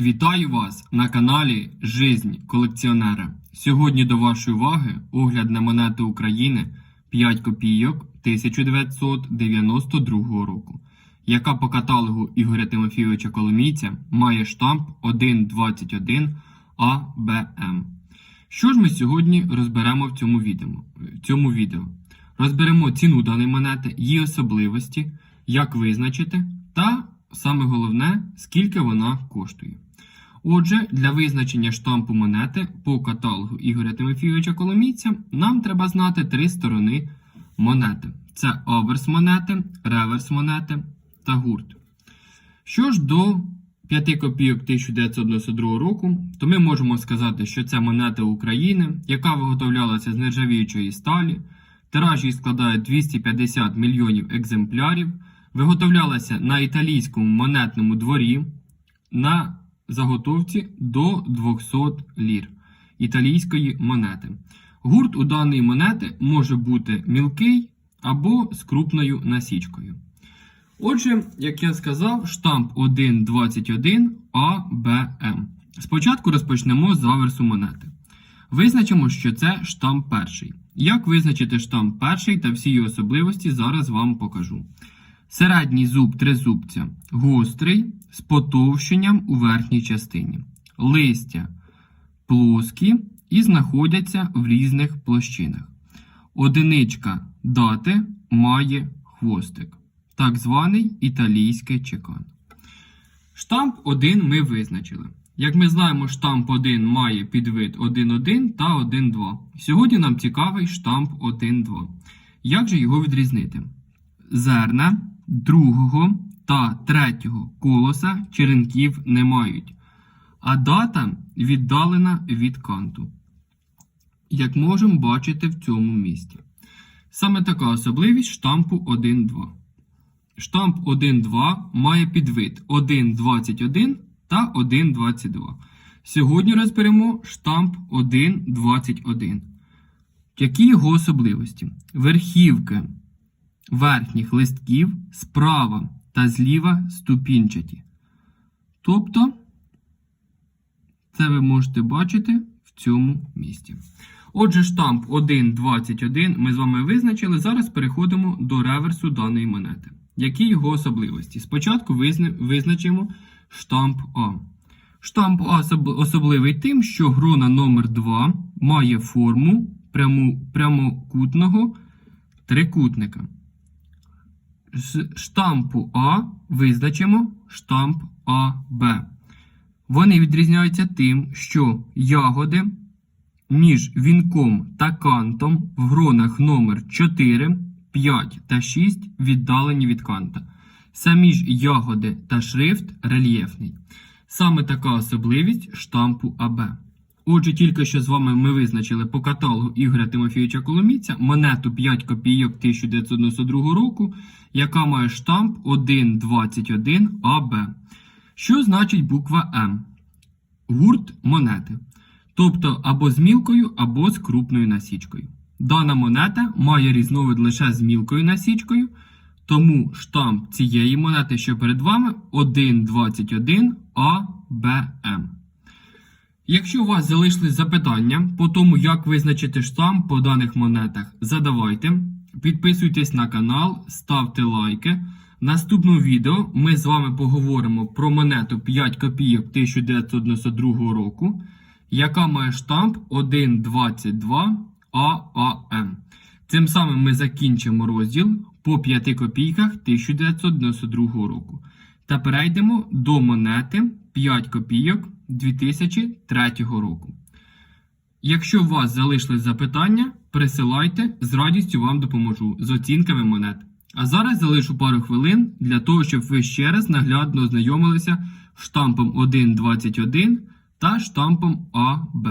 Вітаю вас на каналі Жизнь колекціонера. Сьогодні до вашої уваги огляд на монету України 5 копійок 1992 року, яка по каталогу Ігоря Тимофійовича Коломійця має штамп 121 АБМ. Що ж ми сьогодні розберемо в цьому відео? В цьому відео? Розберемо ціну даної монети, її особливості, як визначити, та саме головне, скільки вона коштує. Отже, для визначення штампу монети по каталогу Ігоря Тимофійовича Коломійця нам треба знати три сторони монети: це аверс монети, реверс монети та гурт. Що ж до 5 копійок 1992 року, то ми можемо сказати, що це монета України, яка виготовлялася з нержавіючої сталі. Тираж її складає 250 мільйонів екземплярів, виготовлялася на італійському монетному дворі на заготовці до 200 лір італійської монети. Гурт у даної монети може бути мілкий або з крупною насічкою. Отже, як я сказав, штамп 121 АБМ. Спочатку розпочнемо з аверсу монети. Визначимо, що це штамп перший. Як визначити штамп перший та всі його особливості, зараз вам покажу. Середній зуб тризубця гострий з потовщенням у верхній частині. Листя плоскі і знаходяться в різних площинах. Одиничка дати має хвостик, так званий італійський чекан. Штамп 1 ми визначили. Як ми знаємо, штамп 1 має підвид 1.1 та 1.2. Сьогодні нам цікавий штамп 1.2. Як же його відрізнити? Зерна другого та третього колоса черенків не мають, а дата віддалена від канту. Як можемо бачити в цьому місці. Саме така особливість штампу 1.2. Штамп 1.2 має підвид 1.21 та 1.22. Сьогодні розберемо штамп 1.21. Які його особливості? Верхівки верхніх листків справа та зліва ступінчаті. Тобто, це ви можете бачити в цьому місці. Отже, штамп 1.21 ми з вами визначили. Зараз переходимо до реверсу даної монети. Які його особливості? Спочатку визначимо штамп А. Штамп А особливий тим, що грона номер 2 має форму прямокутного трикутника. З штампу А визначимо штамп АБ. Вони відрізняються тим, що ягоди між вінком та кантом в гронах номер 4, 5 та 6 віддалені від канта. Самі ж ягоди та шрифт рельєфний. Саме така особливість штампу АБ. Отже, тільки що з вами ми визначили по каталогу Ігоря Тимофійовича Коломійця монету 5 копійок 1992 року, яка має штамп 121 АБ. Що значить буква М? Гурт монети. Тобто або з мілкою, або з крупною насічкою. Дана монета має різновид лише з мілкою насічкою. Тому штамп цієї монети, що перед вами, 121 АБМ. Якщо у вас залишились запитання по тому, як визначити штамп по даних монетах, задавайте. Підписуйтесь на канал, ставте лайки. В наступному відео ми з вами поговоримо про монету 5 копійок 1992 року, яка має штамп 122 ААМ. Цим самим ми закінчимо розділ по 5 копійках 1992 року. Та перейдемо до монети 5 копійок 2003 року. Якщо у вас залишились запитання, присилайте, з радістю вам допоможу з оцінками монет. А зараз залишу пару хвилин для того, щоб ви ще раз наглядно ознайомилися штампом 1.21 та штампом АБ.